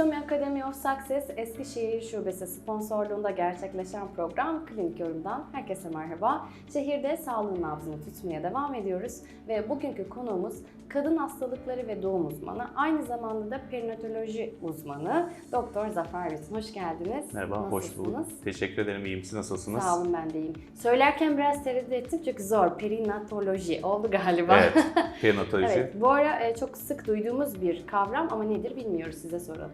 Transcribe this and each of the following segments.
Atomy Academy of Success Eskişehir Şubesi sponsorluğunda gerçekleşen program Klinik Yorum'dan herkese merhaba. Şehirde sağlığın nabzını tutmaya devam ediyoruz ve bugünkü konuğumuz kadın hastalıkları ve doğum uzmanı, aynı zamanda da perinatoloji uzmanı Doktor Zafer Bütün. Hoş geldiniz. Merhaba, hoş Nasılsınız? bulduk. Teşekkür ederim, iyiyim. Siz nasılsınız? Sağ olun ben de iyiyim. Söylerken biraz tereddüt ettim çünkü zor. Perinatoloji oldu galiba. Evet, perinatoloji. evet, bu ara e, çok sık duyduğumuz bir kavram ama nedir bilmiyoruz size soralım.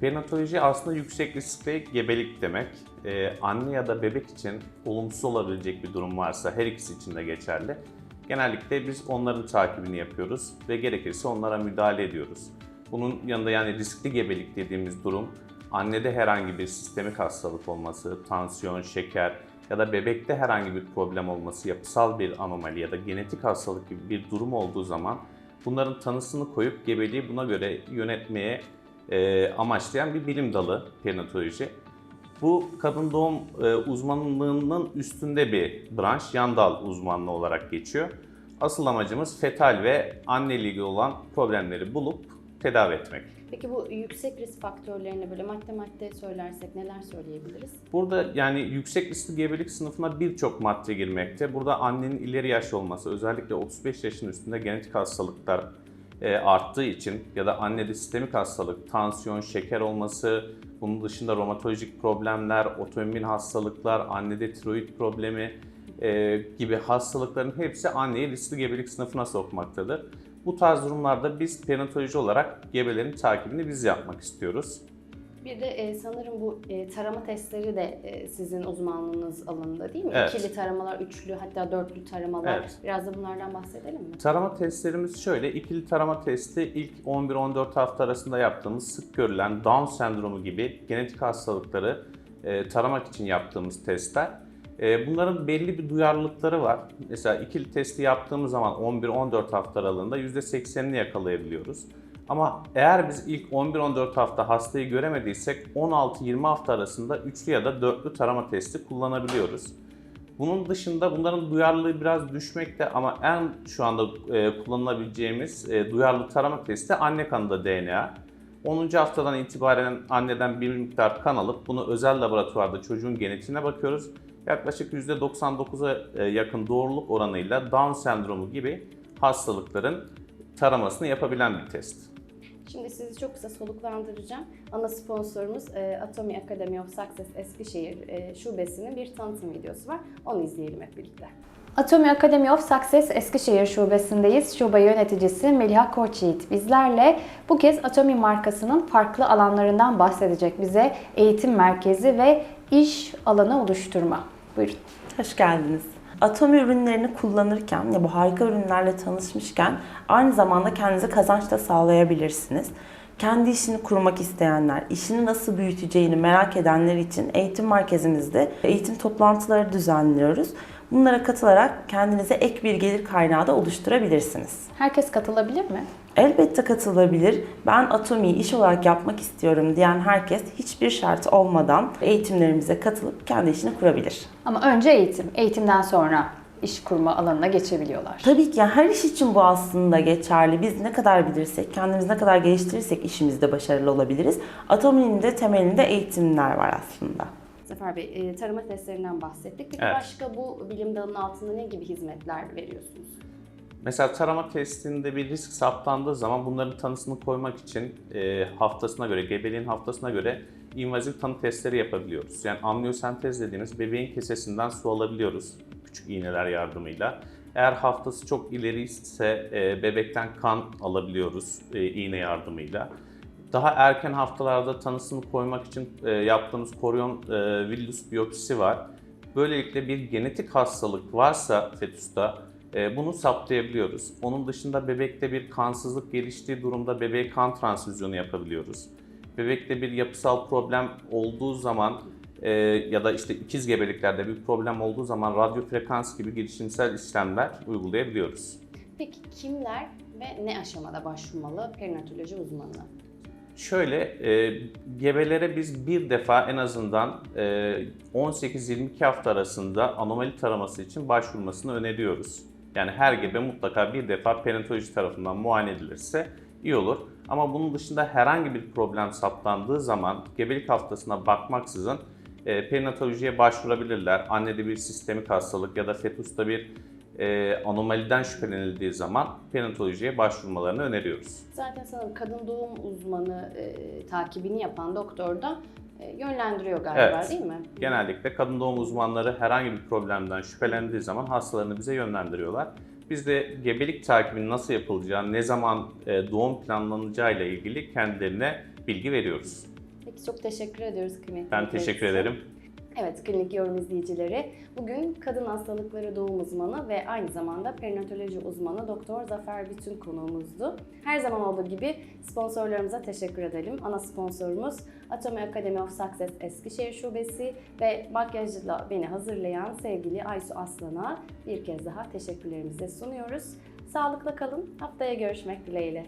Perinatoloji aslında yüksek riskli gebelik demek. Ee, anne ya da bebek için olumsuz olabilecek bir durum varsa her ikisi için de geçerli. Genellikle biz onların takibini yapıyoruz ve gerekirse onlara müdahale ediyoruz. Bunun yanında yani riskli gebelik dediğimiz durum annede herhangi bir sistemik hastalık olması, tansiyon, şeker ya da bebekte herhangi bir problem olması, yapısal bir anomali ya da genetik hastalık gibi bir durum olduğu zaman bunların tanısını koyup gebeliği buna göre yönetmeye e, amaçlayan bir bilim dalı perinatoloji. Bu kadın doğum e, uzmanlığının üstünde bir branş, yan dal uzmanlığı olarak geçiyor. Asıl amacımız fetal ve anneyle ilgili olan problemleri bulup tedavi etmek. Peki bu yüksek risk faktörlerini böyle madde madde söylersek neler söyleyebiliriz? Burada yani yüksek riskli gebelik sınıfına birçok madde girmekte. Burada annenin ileri yaş olması, özellikle 35 yaşın üstünde genetik hastalıklar e, arttığı için ya da annede sistemik hastalık, tansiyon, şeker olması, bunun dışında romatolojik problemler, otoimmün hastalıklar, annede tiroid problemi e, gibi hastalıkların hepsi anneyi riskli gebelik sınıfına sokmaktadır. Bu tarz durumlarda biz perinatoloji olarak gebelerin takibini biz yapmak istiyoruz. Bir de e, sanırım bu e, tarama testleri de e, sizin uzmanlığınız alanında değil mi? Evet. İkili taramalar, üçlü hatta dörtlü taramalar. Evet. Biraz da bunlardan bahsedelim mi? Tarama testlerimiz şöyle, ikili tarama testi ilk 11-14 hafta arasında yaptığımız sık görülen Down sendromu gibi genetik hastalıkları e, taramak için yaptığımız testler. E, bunların belli bir duyarlılıkları var. Mesela ikili testi yaptığımız zaman 11-14 hafta aralığında %80'ini yakalayabiliyoruz. Ama eğer biz ilk 11-14 hafta hastayı göremediysek 16-20 hafta arasında üçlü ya da dörtlü tarama testi kullanabiliyoruz. Bunun dışında bunların duyarlılığı biraz düşmekte ama en şu anda e, kullanılabileceğimiz e, duyarlı tarama testi anne kanında DNA. 10. haftadan itibaren anneden bir miktar kan alıp bunu özel laboratuvarda çocuğun genetiğine bakıyoruz. Yaklaşık %99'a e, yakın doğruluk oranıyla Down sendromu gibi hastalıkların taramasını yapabilen bir test. Şimdi sizi çok kısa soluklandıracağım. Ana sponsorumuz e, Atomy Academy of Success Eskişehir e, şubesinin bir tanıtım videosu var. Onu izleyelim hep birlikte. Atomy Academy of Success Eskişehir şubesindeyiz. Şube yöneticisi Meliha Koçyiğit bizlerle. Bu kez Atomy markasının farklı alanlarından bahsedecek bize eğitim merkezi ve iş alanı oluşturma. Buyurun. Hoş geldiniz. Atomi ürünlerini kullanırken ya bu harika ürünlerle tanışmışken aynı zamanda kendinize kazanç da sağlayabilirsiniz. Kendi işini kurmak isteyenler, işini nasıl büyüteceğini merak edenler için eğitim merkezimizde eğitim toplantıları düzenliyoruz. Bunlara katılarak kendinize ek bir gelir kaynağı da oluşturabilirsiniz. Herkes katılabilir mi? Elbette katılabilir. Ben Atomi'yi iş olarak yapmak istiyorum diyen herkes hiçbir şart olmadan eğitimlerimize katılıp kendi işini kurabilir. Ama önce eğitim. Eğitimden sonra iş kurma alanına geçebiliyorlar. Tabii ki yani her iş için bu aslında geçerli. Biz ne kadar bilirsek, kendimizi ne kadar geliştirirsek işimizde başarılı olabiliriz. Atomi'nin de temelinde eğitimler var aslında. Zafer Bey, e, tarama testlerinden bahsettik. Peki Evet. başka bu bilim dalının altında ne gibi hizmetler veriyorsunuz? Mesela tarama testinde bir risk saptandığı zaman bunların tanısını koymak için e, haftasına göre, gebeliğin haftasına göre invazif tanı testleri yapabiliyoruz. Yani amniyosentez dediğimiz bebeğin kesesinden su alabiliyoruz küçük iğneler yardımıyla. Eğer haftası çok ileri ise e, bebekten kan alabiliyoruz e, iğne yardımıyla. Daha erken haftalarda tanısını koymak için e, yaptığımız koryon e, villus biyopsisi var. Böylelikle bir genetik hastalık varsa fetüste e, bunu saptayabiliyoruz. Onun dışında bebekte bir kansızlık geliştiği durumda bebeğe kan transfüzyonu yapabiliyoruz. Bebekte bir yapısal problem olduğu zaman e, ya da işte ikiz gebeliklerde bir problem olduğu zaman radyo frekans gibi girişimsel işlemler uygulayabiliyoruz. Peki kimler ve ne aşamada başvurmalı perinatoloji uzmanına? Şöyle, e, gebelere biz bir defa en azından e, 18-22 hafta arasında anomali taraması için başvurmasını öneriyoruz. Yani her gebe mutlaka bir defa perinatoloji tarafından muayene edilirse iyi olur. Ama bunun dışında herhangi bir problem saptandığı zaman gebelik haftasına bakmaksızın e, perinatolojiye başvurabilirler. Annede bir sistemik hastalık ya da fetusta bir e, anomaliden şüphelenildiği zaman perinatolojiye başvurmalarını öneriyoruz. Zaten sanırım kadın doğum uzmanı e, takibini yapan doktor da e, yönlendiriyor galiba Evet. değil mi? Genellikle kadın doğum uzmanları herhangi bir problemden şüphelendiği zaman hastalarını bize yönlendiriyorlar. Biz de gebelik takibinin nasıl yapılacağı, ne zaman e, doğum planlanacağı ile ilgili kendilerine bilgi veriyoruz. Peki çok teşekkür ediyoruz klinik Ben teşekkür ederim. Evet, klinik yorum izleyicileri. Bugün kadın hastalıkları doğum uzmanı ve aynı zamanda perinatoloji uzmanı Doktor Zafer Bütün konuğumuzdu. Her zaman olduğu gibi sponsorlarımıza teşekkür edelim. Ana sponsorumuz Atomy Academy of Success Eskişehir Şubesi ve makyajla beni hazırlayan sevgili Aysu Aslan'a bir kez daha teşekkürlerimizi sunuyoruz. Sağlıkla kalın. Haftaya görüşmek dileğiyle.